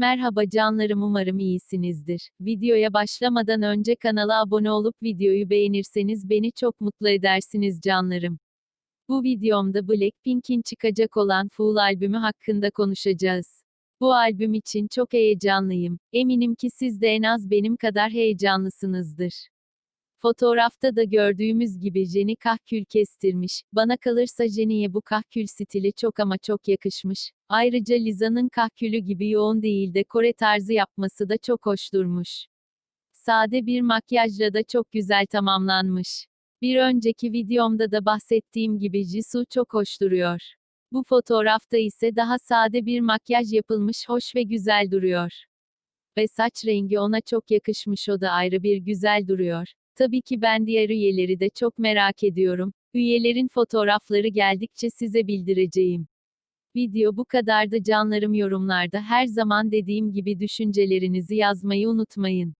Merhaba canlarım umarım iyisinizdir. Videoya başlamadan önce kanala abone olup videoyu beğenirseniz beni çok mutlu edersiniz canlarım. Bu videomda Blackpink'in çıkacak olan Fool albümü hakkında konuşacağız. Bu albüm için çok heyecanlıyım. Eminim ki siz de en az benim kadar heyecanlısınızdır. Fotoğrafta da gördüğümüz gibi Jenny kahkül kestirmiş. Bana kalırsa Jenny'ye bu kahkül stili çok ama çok yakışmış. Ayrıca Liza'nın kahkülü gibi yoğun değil de Kore tarzı yapması da çok hoş durmuş. Sade bir makyajla da çok güzel tamamlanmış. Bir önceki videomda da bahsettiğim gibi Jisoo çok hoş duruyor. Bu fotoğrafta ise daha sade bir makyaj yapılmış hoş ve güzel duruyor. Ve saç rengi ona çok yakışmış o da ayrı bir güzel duruyor. Tabii ki ben diğer üyeleri de çok merak ediyorum. Üyelerin fotoğrafları geldikçe size bildireceğim. Video bu kadardı canlarım yorumlarda her zaman dediğim gibi düşüncelerinizi yazmayı unutmayın.